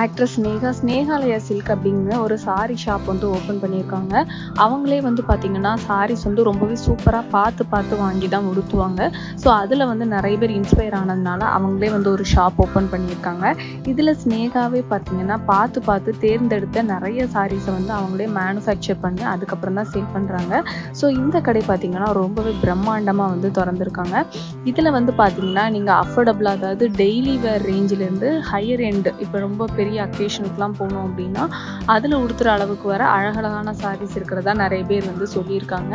Actress Sneha Snehalaya silk அப்படிங்கிற ஒரு sorry shop வந்து ஓப்பன் பண்ணியிருக்காங்க. அவங்களே வந்து பார்த்தீங்கன்னா சாரீஸ் வந்து ரொம்பவே சூப்பராக பார்த்து பார்த்து வாங்கி தான் உடுத்துவாங்க. ஸோ அதில் வந்து நிறைய பேர் இன்ஸ்பயர் ஆனதுனால அவங்களே வந்து ஒரு ஷாப் ஓப்பன் பண்ணியிருக்காங்க. இதில் ஸ்னேகாவே பார்த்தீங்கன்னா பார்த்து பார்த்து தேர்ந்தெடுத்த நிறைய சாரீஸை வந்து அவங்களே மேனுஃபேக்சர் பண்ணி அதுக்கப்புறம் தான் சேல் பண்ணுறாங்க ஸோ இந்த கடை பார்த்தீங்கன்னா ரொம்பவே பிரம்மாண்டமாக வந்து திறந்துருக்காங்க. இதில் வந்து பார்த்தீங்கன்னா நீங்கள் அஃபோர்டபுளாக அதாவது டெய்லி வேர் ரேஞ்சிலேருந்து ஹையர் எண்டு இப்போ ரொம்ப பெரிய அக்கேஷனுக்குலாம் போனோம் அப்படின்னா அதில் உடுத்துற அளவுக்கு வர அழகழகான சாரீஸ் இருக்கிறதா நிறைய பேர் வந்து சொல்லியிருக்காங்க.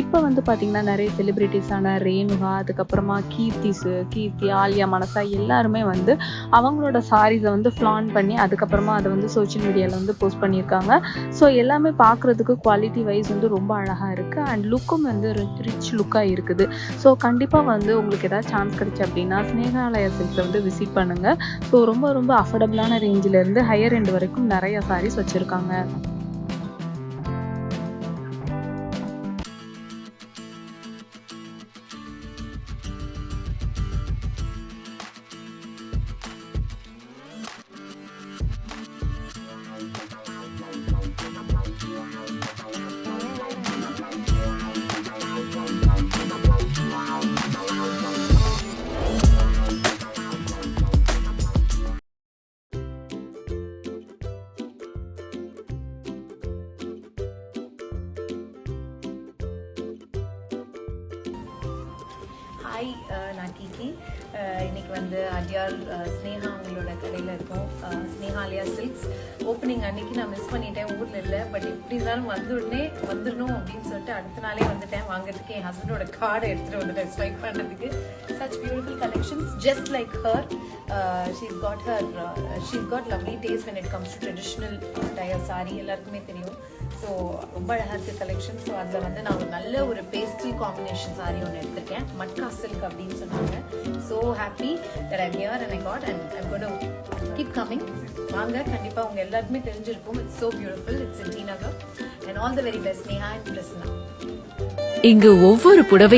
இப்போ வந்து பார்த்தீங்கன்னா நிறைய செலிப்ரிட்டிஸான ரேணுகா அதுக்கப்புறமா கீர்த்திஸு கீர்த்தி ஆலியா மனசா எல்லாருமே வந்து அவங்களோட சாரீஸை வந்து ஃப்ளான் பண்ணி அதுக்கப்புறமா அதை வந்து சோஷியல் மீடியாவில் வந்து போஸ்ட் பண்ணியிருக்காங்க. ஸோ எல்லாமே பார்க்குறதுக்கு குவாலிட்டி வைஸ் வந்து ரொம்ப அழகாக இருக்குது அண்ட் லுக்கும் வந்து ரிச் லுக்காக இருக்குது. ஸோ கண்டிப்பாக வந்து உங்களுக்கு ஏதாவது சான்ஸ் கிடைச்சு அப்படின்னா ஸ்னேகாலயா சில்க்ஸை வந்து விசிட் பண்ணுங்கள் ஸோ ரொம்ப ரொம்ப அஃபோர்டபுளான ரேஞ்சிலேருந்து ஹையர் எண்ட் வரைக்கும் நிறைய சாரீஸ் வச்சுருக்காங்க. ஹாய் நான் கீகி இன்னைக்கு வந்து அடியார் uh, ஸ்னேகா அவங்களோட கடையில் இருக்கோம். அஹ், ஸ்னேகாலயா சில்க்ஸ் ஓப்பனிங் அன்னைக்கு நான் மிஸ் பண்ணிட்டேன். ஊரில் இல்லை பட் எப்படி இருந்தாலும் வந்த உடனே வந்துடணும் அப்படின்னு சொல்லிட்டு அடுத்த நாளே வந்துட்டேன். வாங்குறதுக்கு என் ஹஸ்பண்டோட கார்டை எடுத்துகிட்டு வந்துட்டேன் ஸ்வைப் பண்ணுறதுக்கு such beautiful collections just like her she's got her she's got lovely taste when it comes to traditional attire sari எல்லாருக்குமே தெரியும். ஸோ ரொம்ப அழகாக இருக்குது கலெக்ஷன் ஸோ அதில் வந்து நான் ஒரு நல்ல ஒரு பேஸ்ட்ரி காம்பினேஷன் சாரி ஒன்று எடுத்திருக்கேன். மட்கா சில்க் அப்படின்னு சொன்னாங்க. So happy that I here and I got and I got keep coming வாங்க கண்டிப்பாக உங்கள் எல்லாருக்குமே தெரிஞ்சிருக்கும். It's so beautiful it's in T Nagar and all the very best Neha and Prasna இங்கு ஒவ்வொரு புடவை